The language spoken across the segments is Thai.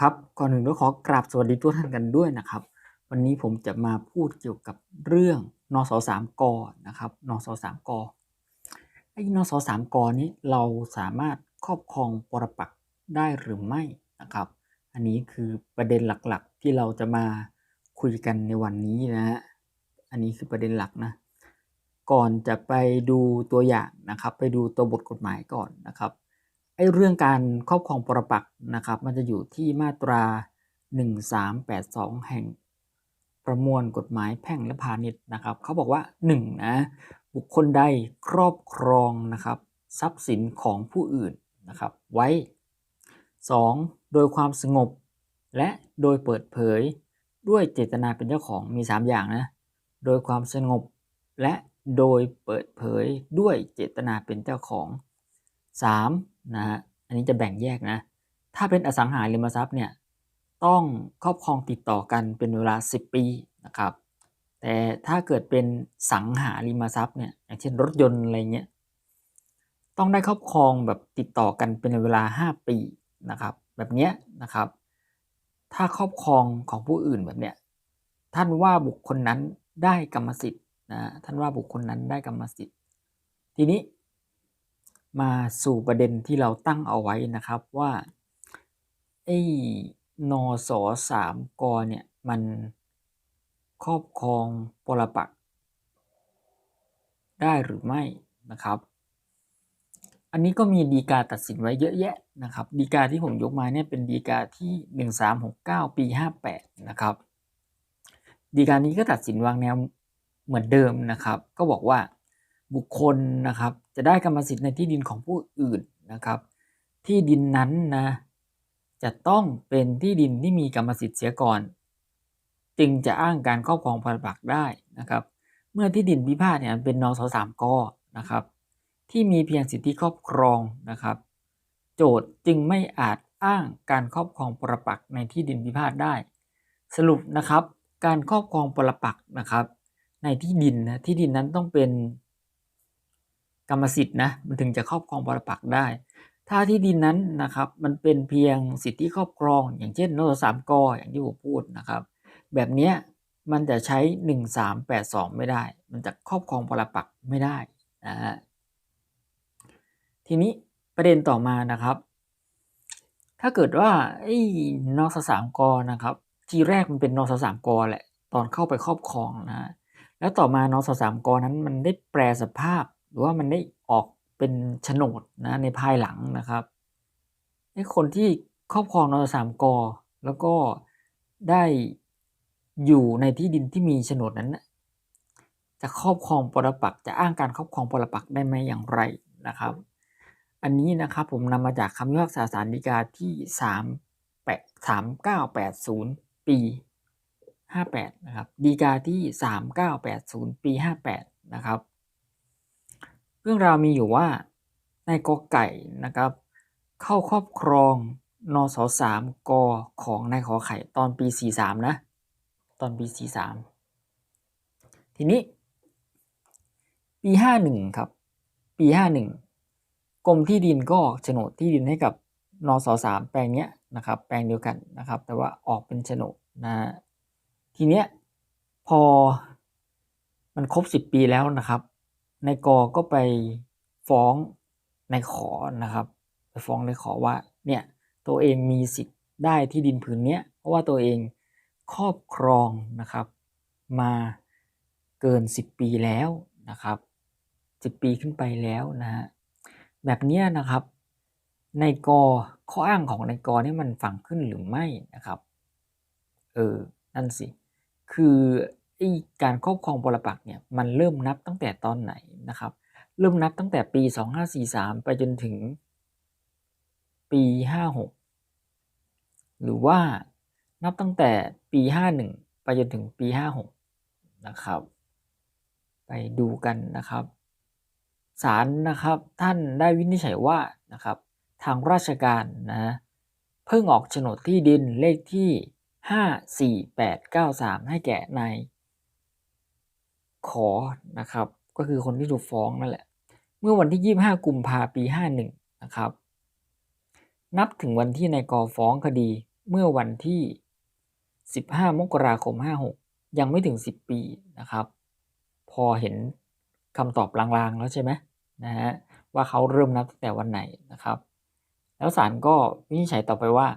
ครับก่อนอื่นก็ขอกราบสวัสดีทุกท่านกันด้วยนะครับ วันนี้ผมจะมาพูดเกี่ยวกับเรื่องนสสามกนะครับนสสามกไอ้นสสามกนี้เราสามารถครอบครองปรปักษ์ได้หรือไม่นะครับ อันนี้คือประเด็นหลักๆที่เราจะมาคุยกันในวันนี้นะฮะอันนี้คือประเด็นหลักนะก่อนจะไปดูตัวอย่างนะครับ ไปดูตัวบทกฎหมายก่อนนะครับ ไอ้เรื่องการครอบครองปรปักษ์นะครับ มันจะอยู่ที่มาตรา 1382 แห่งประมวลกฎหมายแพ่งและพาณิชย์นะครับเขาบอกว่า1นะบุคคลใดครอบครองนะครับทรัพย์สินของผู้อื่นนะครับไว้ 2. โดยความสงบ และโดยเปิดเผยด้วยเจตนาเป็นเจ้าของมี 3 อย่างนะโดยความสงบและโดยเปิดเผยด้วยเจตนาเป็นเจ้าของ 3. นะฮะอันนี้จะแบ่งแยกนะ ถ้าเป็นอสังหาริมทรัพย์เนี่ยต้องครอบครองติดต่อกันเป็นเวลา 10 ปีนะครับ แต่ถ้าเกิดเป็นสังหาริมทรัพย์เนี่ยอย่างเช่นรถยนต์อะไรเงี้ยต้องได้ครอบครองแบบติดต่อกันเป็นเวลา 5 ปีนะครับ แบบเนี้ยนะครับ ถ้าครอบครองของผู้อื่นแบบเนี้ยท่านว่าบุคคลนั้นได้กรรมสิทธิ์นะท่านว่าบุคคลนั้นได้กรรมสิทธิ์ ทีนี้ มาสู่ประเด็นที่เราตั้งเอาไว้นะครับว่าไอ้นอสอสามกเนี่ยมันครอบครองปรปักได้หรือไม่นะครับ อันนี้ก็มีดีกาตัดสินไว้เยอะแยะนะครับ ดีกาที่ผมยกมาเนี่ยเป็นดีกาที่ 1369 ปี 58 นะครับ ดีกานี้ก็ตัดสินวางแนวเหมือนเดิมนะครับ ก็บอกว่าบุคคลนะครับ จะได้กรรมสิทธิ์ในที่ดินของผู้อื่นนะครับ ที่ดินนั้นนะจะต้องเป็นที่ดินที่มีกรรมสิทธิ์เสียก่อน จึงจะอ้างการครอบครองปรปักได้นะครับ เมื่อที่ดินพิพาทเนี่ยเป็นนสสามกนะครับ ที่มีเพียงสิทธิครอบครองนะครับ โจทย์จึงไม่อาจอ้างการครอบครองปรปักในที่ดินพิพาทได้ สรุปนะครับ การครอบครองปรปักนะครับ ในที่ดินนะที่ดินนั้นต้องเป็น กรรมสิทธิ์นะมันถึงจะครอบครองปรปักษ์ได้ ถ้าที่ดินนั้นนะครับมันเป็นเพียงสิทธิครอบครอง อย่างเช่นนสามกออย่างที่ผมพูดนะครับ แบบนี้มันจะใช้ 1382 ไม่ได้ มันจะครอบครองปรปักษ์ไม่ได้นะฮะทีนี้ประเด็นต่อมานะครับ ถ้าเกิดว่าไอ้นสสามกอนะครับ ทีแรกมันเป็นนสสามกอแหละ ตอนเข้าไปครอบครองนะแล้วต่อมานสสามกอนั้นมันได้แปลสภาพ หรือว่ามันได้ออกเป็นโฉนดนะในภายหลังนะครับไอ้คนที่ครอบครองนสามกแล้วก็ได้อยู่ในที่ดินที่มีโฉนดนั้นจะครอบครองปรปักจะอ้างการครอบครองปรปักได้ไหมอย่างไรนะครับ อันนี้นะครับผมนำมาจากคำพิพากษาสารดีกาที่3 8 3 9 8 0 ปี 58 นะครับดีกาที่ 3980 ปี 58 นะครับ เรื่องราวมีอยู่ว่านายกอไก่นะครับ เข้าครอบครองนสสามกของนายขอไข่ตอนปี 43 นะ ตอนปี 43 ทีนี้ ปี 51 ครับ ปี 51 กรมที่ดินก็ออกโฉนดที่ดินให้กับนสสามแปลงเนี้ยนะครับ แปลงเดียวกันนะครับ แต่ว่าออกเป็นโฉนดนะทีเนี้ยพอมันครบ 10 ปีแล้วนะครับ นายกก็ไปฟ้องนายขอนะครับ ไปฟ้องนายขอว่าเนี่ยตัวเองมีสิทธิ์ได้ที่ดินผืนนี้เพราะว่าตัวเองครอบครองนะครับ มาเกิน 10 ปีแล้วนะครับ10 ปีขึ้นไปแล้วนะฮะแบบนี้นะครับนายกข้ออ้างของนายกนี่มันฝังขึ้นหรือไม่นะครับเออนั่นสิคือไอการครอบครองปรปักเนี่ยมันเริ่มนับตั้งแต่ตอนไหน นะครับ เริ่มนับตั้งแต่ปี 2543 ไปจนถึงปี 56 หรือว่านับตั้งแต่ปี 51 ไปจนถึงปี 56 นะครับ ไปดูกันนะครับศาลนะครับท่านได้วินิจฉัยว่านะครับทางราชการนะเพิ่งออกโฉนดที่ดินเลขที่ 54893 ให้แก่นายขอนะครับ ก็คือคนที่ถูกฟ้องนั่นแหละ เมื่อวันที่ 25 กุมภาปี 51 นะครับ นับถึงวันที่นายกอฟ้องคดีเมื่อวันที่ 15 มกราคม 56 ยังไม่ถึง 10 ปีนะครับ พอเห็นคำตอบลางๆแล้วใช่ไหมนะฮะว่าเขาเริ่มนับตั้งแต่วันไหนนะครับ แล้วศาลก็วินิจฉัยต่อไปว่า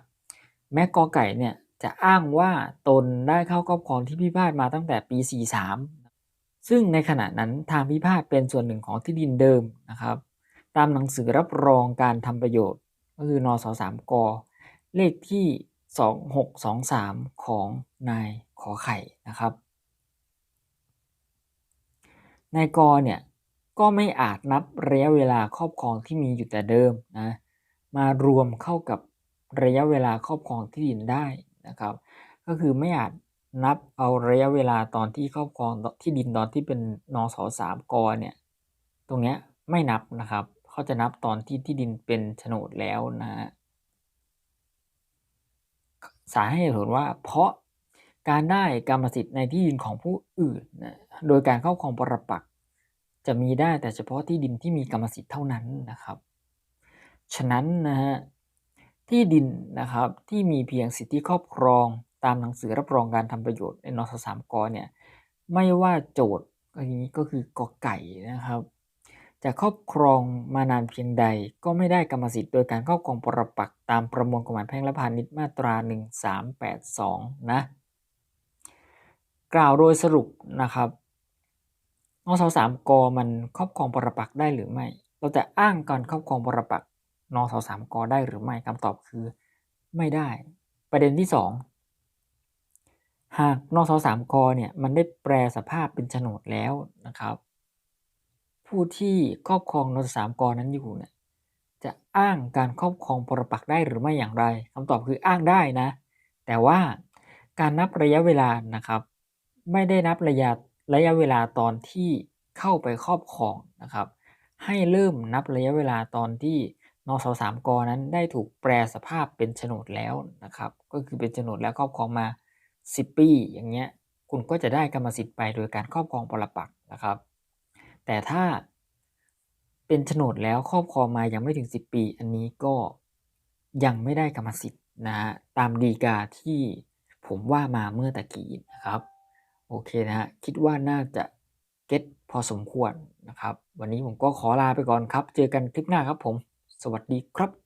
แม้กอไก่เนี่ยจะอ้างว่าตนได้เข้าครอบครองที่พิพาทมาตั้งแต่ปี 43 ซึ่งในขณะนั้นทางพิพาทเป็นส่วนหนึ่งของที่ดินเดิมนะครับ ตามหนังสือรับรองการทำประโยชน์ ก็คือนสสามกเลขที่ 2623 ของนายขอไข่นะครับนายกเนี่ยก็ไม่อาจนับระยะเวลาครอบครองที่มีอยู่แต่เดิมนะมารวมเข้ากับระยะเวลาครอบครองที่ดินได้นะครับ ก็คือไม่อาจ นับเอาระยะเวลาตอนที่ครอบครองที่ดินตอนที่เป็นนสสามกเนี่ย ตรงเนี้ยไม่นับนะครับเขาจะนับตอนที่ที่ดินเป็นโฉนดแล้วนะฮะสาเหตุผลว่าเพราะการได้กรรมสิทธิ์ในที่ดินของผู้อื่นนะโดยการเข้าครองปรปักษ์จะมีได้แต่เฉพาะที่ดินที่มีกรรมสิทธิ์เท่านั้นนะครับ ฉะนั้นนะฮะที่ดินนะครับที่มีเพียงสิทธิครอบครอง ตามหนังสือรับรองการทำประโยชน์ในนสสามกเนี่ยไม่ว่าโจทย์อันนี้ก็คือกอไก่นะครับจะครอบครองมานานเพียงใดก็ไม่ได้กรรมสิทธิ์โดยการครอบครองปรปักตามประมวลกฎหมายแพ่งและพาณิชย์มาตรา 1382 นะ กล่าวโดยสรุปนะครับนสสามกมันครอบครองปรปักได้หรือไม่ เราจะอ้างการครอบครองปรปักนสสามกได้หรือไม่คำตอบคือ ไม่ได้ ประเด็นที่ 2 หากนสสามกเนี่ยมันได้แปลสภาพเป็นโฉนดแล้วนะครับ ผู้ที่ครอบครองนสสามกนั้นอยู่เนี่ยจะอ้างการครอบครองปรปักได้หรือไม่อย่างไรคำตอบคืออ้างได้นะ แต่ว่าการนับระยะเวลานะครับ ไม่ได้นับระยะระยะเวลาตอนที่เข้าไปครอบครองนะครับ ให้เริ่มนับระยะเวลาตอนที่นสสามกนั้นได้ถูกแปลสภาพเป็นโฉนดแล้วนะครับ ก็คือเป็นโฉนดแล้วครอบครองมา 10ปีอย่างเงี้ยคุณก็จะได้กรรมสิทธิ์ไปโดยการครอบครองปรปักษ์นะครับ แต่ถ้าเป็นโฉนดแล้วครอบครองมายังไม่ถึง 10 ปี อันนี้ก็ยังไม่ได้กรรมสิทธิ์นะฮะตามดีกาที่ผมว่ามาเมื่อตะกี้นะครับ โอเคนะฮะคิดว่าน่าจะเก็ตพอสมควรนะครับ วันนี้ผมก็ขอลาไปก่อนครับ เจอกันคลิปหน้าครับผม สวัสดีครับ